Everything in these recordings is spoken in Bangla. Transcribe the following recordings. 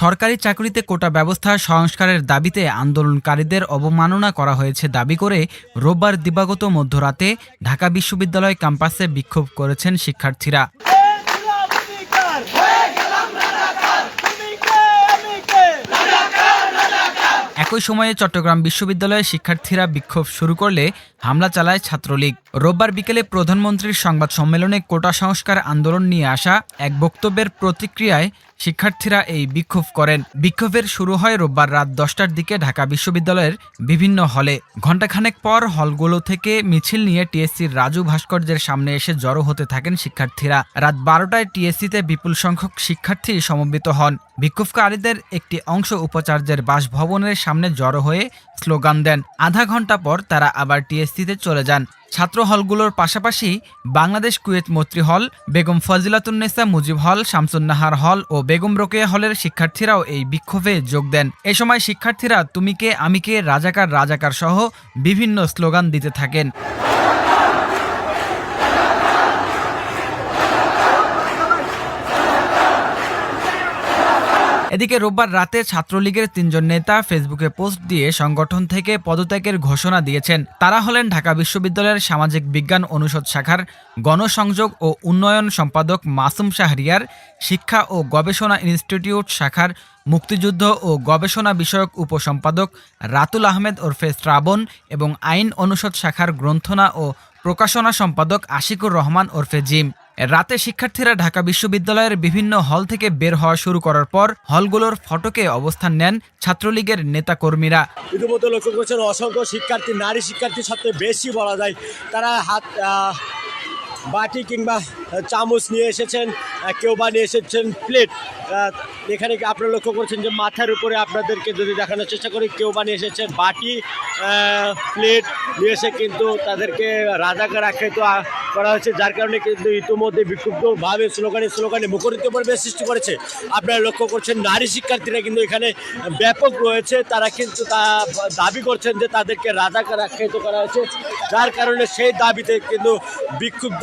সরকারি চাকরিতে কোটা ব্যবস্থা সংস্কারের দাবিতে আন্দোলনকারীদের অবমাননা করা হয়েছে দাবি করে রোববার দিবাগত মধ্যরাতে ঢাকা বিশ্ববিদ্যালয় ক্যাম্পাসে বিক্ষোভ করেছেন শিক্ষার্থীরা। একই সময়ে চট্টগ্রাম বিশ্ববিদ্যালয়ে শিক্ষার্থীরা বিক্ষোভ শুরু করলে হামলা চালায় ছাত্রলীগ। রোববার বিকেলে প্রধানমন্ত্রীর সংবাদ সম্মেলনে কোটা সংস্কার আন্দোলন নিয়ে আসা এক বক্তব্যের প্রতিক্রিয়ায় শিক্ষার্থীরা এই বিক্ষোভ করেন। বিক্ষোভের শুরু হয় রোববার রাত দশটার দিকে ঢাকা বিশ্ববিদ্যালয়ের বিভিন্ন হলে। ঘণ্টাখানেক পর হলগুলো থেকে মিছিল নিয়ে টিএসসির রাজু ভাস্কর্যের সামনে এসে জড়ো হতে থাকেন শিক্ষার্থীরা। রাত বারোটায় টিএসসিতে বিপুল সংখ্যক শিক্ষার্থী সমবেত হন। বিক্ষোভকারীদের একটি অংশ উপাচার্যের বাসভবনের সামনে জড়ো হয়ে স্লোগান দেন। আধা ঘণ্টা পর তারা আবার টিএসসিতে চলে যান। ছাত্র হলগুলোর পাশাপাশি বাংলাদেশ কুয়েত মৈত্রী হল, বেগম ফজিলাতুন্নেসা মুজিব হল, শামসুন্নাহার হল ও বেগম রোকেয়া হলের শিক্ষার্থীরাও এই বিক্ষোভে যোগ দেন। এ সময় শিক্ষার্থীরা তুমিকে আমিকে রাজাকার রাজাকার সহ বিভিন্ন স্লোগান দিতে থাকেন। এদিকে রোববার রাতে ছাত্রলীগের তিনজন নেতা ফেসবুকে পোস্ট দিয়ে সংগঠন থেকে পদত্যাগের ঘোষণা দিয়েছেন। তারা হলেন ঢাকা বিশ্ববিদ্যালয়ের সামাজিক বিজ্ঞান অনুষদ শাখার গণসংযোগ ও উন্নয়ন সম্পাদক মাসুম শাহরিয়ার, শিক্ষা ও গবেষণা ইনস্টিটিউট শাখার মুক্তিযুদ্ধ ও গবেষণা বিষয়ক উপসম্পাদক রাতুল আহমেদ ওরফে শ্রাবণ এবং আইন অনুষদ শাখার গ্রন্থনা ও প্রকাশনা সম্পাদক আশিকুর রহমান ওরফে জিম। রাতে শিক্ষার্থীরা ঢাকা বিশ্ববিদ্যালয়ের বিভিন্ন হল থেকে বের হওয়া শুরু করার পর হলগুলোর ফটকে অবস্থান নেন ছাত্রলীগের নেতাকর্মীরা। ইতিমধ্যে লক্ষ্য করছেন অসংখ্য শিক্ষার্থী, নারী শিক্ষার্থীর সাথে বেশি বলা যায়। তারা হাত বাটি কিংবা চামচ নিয়ে এসেছেন কেউ বা নিয়ে এসেছেন প্লেট। এখানে আপনারা লক্ষ্য করছেন যে মাথার উপরে আপনাদেরকে যদি দেখানোর চেষ্টা করি, কেউ বা নিয়ে এসেছেন বাটি প্লেট, নিয়ে এসে কিন্তু তাদেরকে রাজাকার আখ্যায়িত আ- করা হয়েছে যার কারণে কিন্তু ইতিমধ্যে বিক্ষুব্ধভাবে স্লোগানে স্লোগানে মুখরিত পরিবেশ সৃষ্টি করেছে। আপনারা লক্ষ্য করছেন নারী শিক্ষার্থীরা কিন্তু এখানে ব্যাপক রয়েছে। তারা কিন্তু তা দাবি করছেন যে তাদেরকে রাজাকার আখ্যায়িত করা হয়েছে। যার কারণে সেই দাবিতে কিন্তু বিক্ষুব্ধ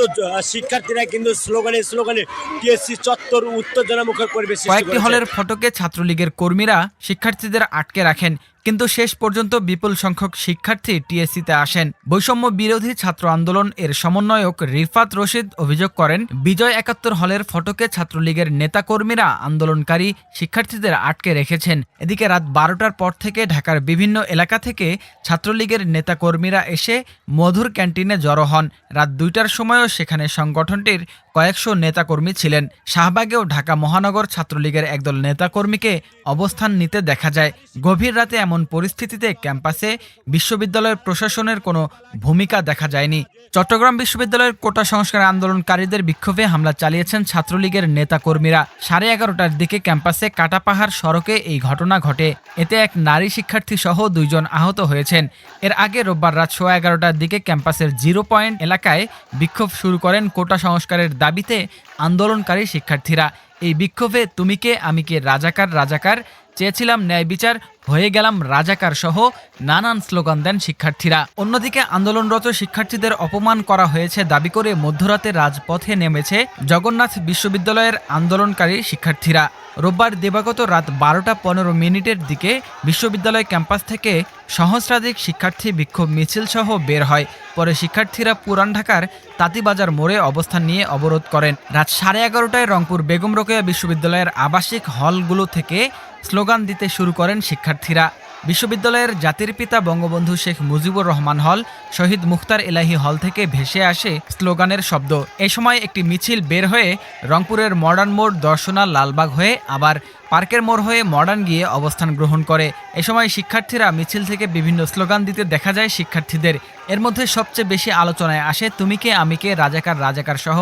শিক্ষার্থীরা কিন্তু স্লোগানে স্লোগানে টিএসসি চত্বর উত্তেজনামুখর পরিবেশ কয়েকটি হলের ফটকে ছাত্রলীগের কর্মীরা শিক্ষার্থীদের আটকে রাখেন। কিন্তু শেষ পর্যন্ত বিপুল সংখ্যক শিক্ষার্থী টিএসসিতে আসেন। বৈষম্য বিরোধী ছাত্র আন্দোলন এর সমন্বয়ক রিফাত রশিদ অভিযোগ করেন, বিজয় একাত্তর হলের ফটকে ছাত্রলীগের নেতাকর্মীরা আন্দোলনকারী শিক্ষার্থীদের আটকে রেখেছেন। এদিকে রাত বারোটার পর থেকে ঢাকার বিভিন্ন এলাকা থেকে ছাত্রলীগের নেতাকর্মীরা এসে মধুর ক্যান্টিনে জড়ো হন। রাত দুইটার সময়ও সেখানে সংগঠনটির কয়েকশো নেতাকর্মী ছিলেন। শাহবাগেও ঢাকা মহানগর ছাত্রলীগের একদল নেতাকর্মীকে অবস্থান নিতে দেখা যায়। গভীর রাতে এমন পরিস্থিতিতে ক্যাম্পাসে বিশ্ববিদ্যালয়ের প্রশাসনের কোনো ভূমিকা দেখা যায়নি। চট্টগ্রাম বিশ্ববিদ্যালয়ের কোটা সংস্কার আন্দোলনকারীদের বিক্ষোভে হামলা চালিয়েছেন ছাত্রলীগের নেতাকর্মীরা। সাড়ে এগারোটার দিকে ক্যাম্পাসে কাটাপাহাড় সড়কে এই ঘটনা ঘটে। এতে এক নারী শিক্ষার্থী সহ দুইজন আহত হয়েছেন। এর আগে রোববার রাত সোয়া এগারোটার দিকে ক্যাম্পাসের জিরো পয়েন্ট এলাকায় বিক্ষোভ শুরু করেন কোটা সংস্কারের দাবিতে আন্দোলনকারী শিক্ষার্থীরা এই বিক্ষোভে তুমি কে, আমি কে, রাজাকার রাজাকার, চেয়েছিলাম ন্যায় বিচার, হয়ে গেলাম রাজাকার সহ নানান স্লোগান দেন শিক্ষার্থীরা। অন্যদিকে আন্দোলনরত শিক্ষার্থীদের অপমান করা হয়েছে দাবি করে মধ্যরাতে রাজপথে নেমেছে জগন্নাথ বিশ্ববিদ্যালয়ের আন্দোলনকারী শিক্ষার্থীরা। রোববার দিবাগত রাত বারোটা পনেরো মিনিটের দিকে বিশ্ববিদ্যালয় ক্যাম্পাস থেকে সহস্রাধিক শিক্ষার্থী বিক্ষোভ মিছিল সহ বের হয়। পরে শিক্ষার্থীরা পুরান ঢাকার তাঁতিবাজার মোড়ে অবস্থান নিয়ে অবরোধ করেন। রাত সাড়ে এগারোটায় রংপুর বেগম রোকেয়া বিশ্ববিদ্যালয়ের আবাসিক হলগুলো থেকে স্লোগান দিতে শুরু করেন শিক্ষার্থীরা। বিশ্ববিদ্যালয়ের জাতির পিতা বঙ্গবন্ধু শেখ মুজিবুর রহমান হল শহীদ মুখতার এলাহি হল থেকে ভেসে আসে স্লোগানের শব্দ। এ সময় একটি মিছিল বের হয়ে রংপুরের মডার্ন মোড় দর্শনা লালবাগ হয়ে আবার পার্কের মোড় হয়ে মডার্ন গিয়ে অবস্থান গ্রহণ করে। এ সময় শিক্ষার্থীরা মিছিল থেকে বিভিন্ন স্লোগান দিতে দেখা যায় শিক্ষার্থীদের। এর মধ্যে সবচেয়ে বেশি আলোচনায় আসে, তুমি কে, আমি কে, রাজাকার রাজাকার সহ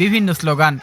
বিভিন্ন স্লোগান।